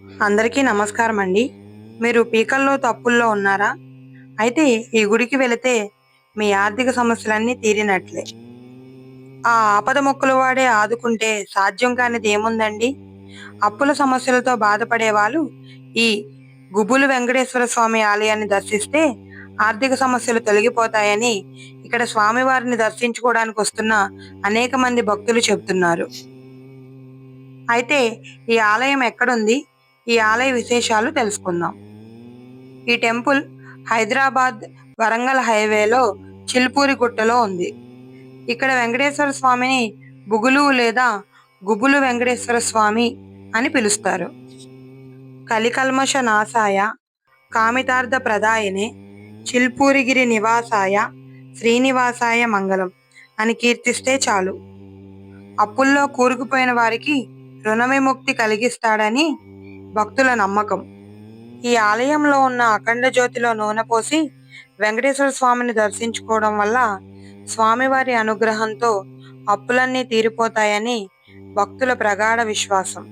అందరికీ నమస్కారం అండి మీరు పీకల్లో తప్పుల్లో ఉన్నారా? అయితే ఈ గుడికి వెళితే మీ ఆర్థిక సమస్యలన్నీ తీరినట్లే. ఆ ఆపద మొక్కలు వాడే ఆదుకుంటే సాధ్యం కానిది ఏముందండి? అప్పుల సమస్యలతో బాధపడే వాళ్ళు ఈ గుబులు వెంకటేశ్వర స్వామి ఆలయాన్ని దర్శిస్తే ఆర్థిక సమస్యలు తొలగిపోతాయని ఇక్కడ స్వామివారిని దర్శించుకోవడానికి వస్తున్న అనేక మంది భక్తులు చెబుతున్నారు. అయితే ఈ ఆలయం ఎక్కడుంది? ఈ ఆలయ విశేషాలు తెలుసుకుందాం. ఈ టెంపుల్ హైదరాబాద్ వరంగల్ హైవేలో చిల్పూరి గుట్టలో ఉంది. ఇక్కడ వెంకటేశ్వర స్వామిని బుగులు లేదా గుబులు వెంకటేశ్వర స్వామి అని పిలుస్తారు. కలికల్మష నాసాయ కామితార్థ ప్రదాయనే చిల్పూరిగిరి నివాసాయ శ్రీనివాసాయ మంగళం అని కీర్తిస్తే చాలు. అప్పుల్లో కూరుకుపోయిన వారికి రుణ విముక్తి కలిగిస్తాడని భక్తుల నమ్మకం. ఈ ఆలయంలో ఉన్న అఖండ జ్యోతిలో నూనె పోసి వెంకటేశ్వర స్వామిని దర్శించుకోవడం వల్ల స్వామివారి అనుగ్రహంతో అప్పులన్నీ తీరిపోతాయని భక్తుల ప్రగాఢ విశ్వాసం.